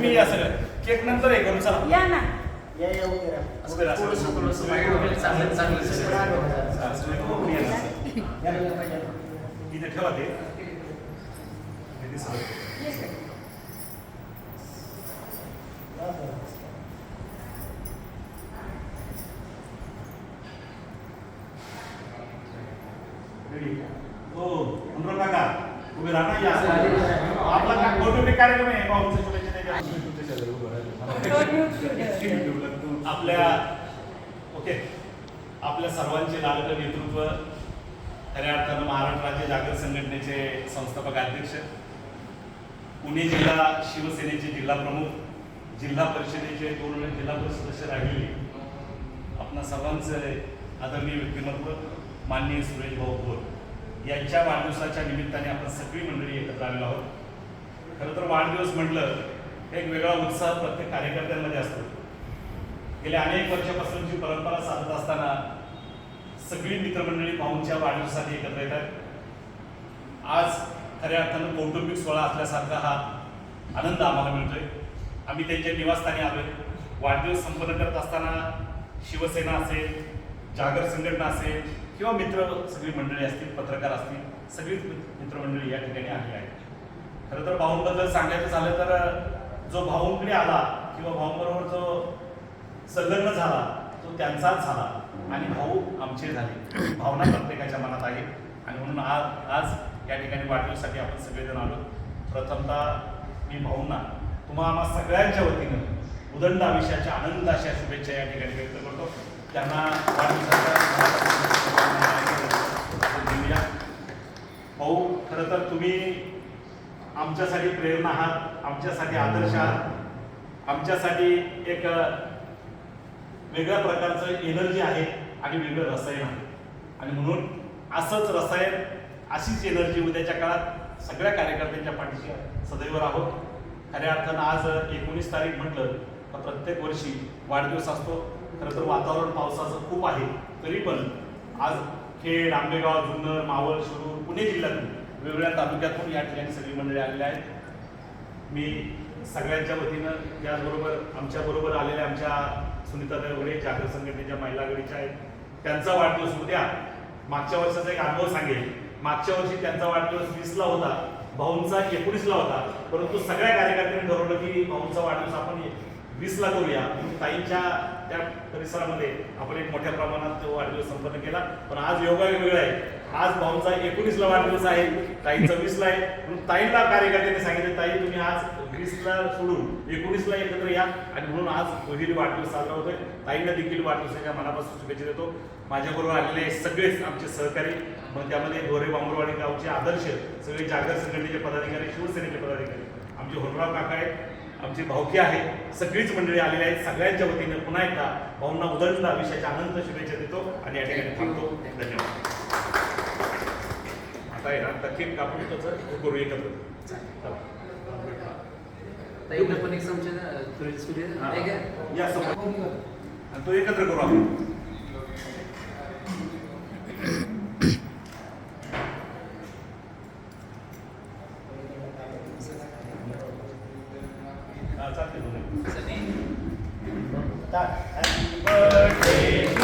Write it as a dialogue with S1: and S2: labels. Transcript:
S1: तुम्ही या सगळं केक नंतर हे करू चला
S2: या ना
S3: या या उभे राहा.
S1: उभे राहा.
S4: थोडंसं थोडंसं मागे वगैरे चांगलं चांगलं
S1: हा, तुम्ही कोण या ना.
S3: या, या, या, या.
S1: इथे ठेवा ते हे दिसलं.
S2: Yes, sir.
S1: Ready? हो अनुराग काका उभे या. आपला का कौटुंबिक कार्यक्रम आहे पाहुणच्या शुभेच्छा द्यायच्या. तुमच्या शेजारी उभं राहा. आपल्या ओके आपल्या सर्वांचे लाडकं नेतृत्व. खऱ्या अर्थानं महाराष्ट्र राज्य जागर संघटनेचे संस्थापक अध्यक्ष. पुणे जिल्हा शिवसेनेचे जिल्हा प्रमुख जिल्हा परिषदेचे दोन वेळा जिल्हा परिषद सदस्य राहिलेले. आपणा सर्वांचे आदरणीय व्यक्तिमत्व माननीय सुरेश भाऊ भोर यांच्या वाढदिवसाच्या निमित्ताने आपण सगळी मंडळी एकत्र आलेलो आहोत. खरं तर वाढदिवस म्हटलं एक वेगळा उत्साह प्रत्येक कार्यकर्त्यांमध्ये असतो. गेल्या अनेक वर्षापासूनची परंपरा साधत असताना सगळी मित्रमंडळी पाहूनच्या वाढदिवसासाठी एकत्र येतात. आज खऱ्या अर्थानं कौटुंबिक सोहळा असल्यासारखा हा आनंद आम्हाला मिळतोय. आम्ही त्यांच्या निवासस्थानी आलोय. वाढदिवस संपन्न करत असताना शिवसेना असेल जागर संघटना असेल किंवा मित्र सगळी मंडळी असतील पत्रकार असतील सगळीच मित्रमंडळी या ठिकाणी आली आहेत. खरं तर भाऊंबद्दल सांगायचं झालं तर जो भाऊंकडे आला किंवा भाऊंबरोबर जो संलग्न झाला तो त्यांचाच झाला आणि भाऊ आमचे झाले. भावना प्रत्येकाच्या मनात आहे आणि म्हणून आज आज या ठिकाणी वाढदिवसासाठी आपण सगळेजण आलो. प्रथमतः मी भाऊंना तुम्हा सगळ्यांच्या वतीनं उदंड आयुष्याच्या आनंद अशा शुभेच्छा या ठिकाणी व्यक्त करतो. त्यांना वाढदिवसाच्या भाऊ खरं तर तुम्ही आमच्यासाठी प्रेरणा आहात आमच्यासाठी आदर्श आहात. आमच्यासाठी एक वेगळ्या प्रकारचं एनर्जी आहे आणि वेगळं रसायन आहे. आणि म्हणून असंच रसायन अशीच एनर्जी उद्याच्या काळात सगळ्या कार्यकर्त्यांच्या पाठीशी सदैव राहोत खऱ्या अर्थानं आज एकोणीस तारीख म्हटलं तर प्रत्येक वर्षी वाढदिवस असतो. खरं तर वातावरण पावसाचं खूप आहे. तरी पण आज खेड आंबेगाव जुन्नर मावळ शिरूर पुणे जिल्ह्यातून वेगवेगळ्या तालुक्यातून या ठिकाणी सगळी मंडळी आलेली आहेत. मी सगळ्यांच्या वतीनं त्याचबरोबर आमच्या बरोबर आलेल्या आमच्या सुनीता देवगडे जागर संघटनेच्या महिला गडीच्या आहेत. त्यांचा वाढदिवस उद्या. मागच्या वर्षाचा एक अनुभव सांगेल. मागच्या वर्षी त्यांचा वाढदिवस वीसला होता. भाऊंचा एकोणीसला होता. परंतु सगळ्या कार्यकर्त्यांनी ठरवलं की भाऊंचा वाढदिवस आपण वीसला करूया म्हणून ताईंच्या त्या परिसरामध्ये आपण एक मोठ्या प्रमाणात तो वाढदिवस संपन्न केला. पण आज योगा वेगळा आहे. आज भाऊंचा एकोणीसला वाढदिवस आहे. ताईचा वीसला आहे. म्हणून ताईला कार्यकर्त्यांनी सांगितले ताई तुम्ही आज वीसला सोडून एकोणीसला एकत्र या. आणि म्हणून आज पहिली वाढदिवस साजरा होतोय. ताईंना देखील वाढदिवसाच्या मनापासून शुभेच्छा देतो. माझ्याबरोबर आलेले सगळेच आमचे सहकारी. मग त्यामध्ये ढोरे बांबरवाडी गावचे आदर्श सगळे जागर संघटनेचे पदाधिकारी शिवसेनेचे पदाधिकारी. आमचे होनराव काका आहेत. आमची भावकी आहे. सगळीच मंडळी आलेली आहेत. सगळ्यांच्या वतीने पुन्हा एकदा भाऊंना उदंड आयुष्याच्या आनंद शुभेच्छा देतो आणि या ठिकाणी थांबतो. धन्यवाद. आता आहे ना केक कापून त्याचं करू एकत्र. तो एकत्र करू आपण. Happy birthday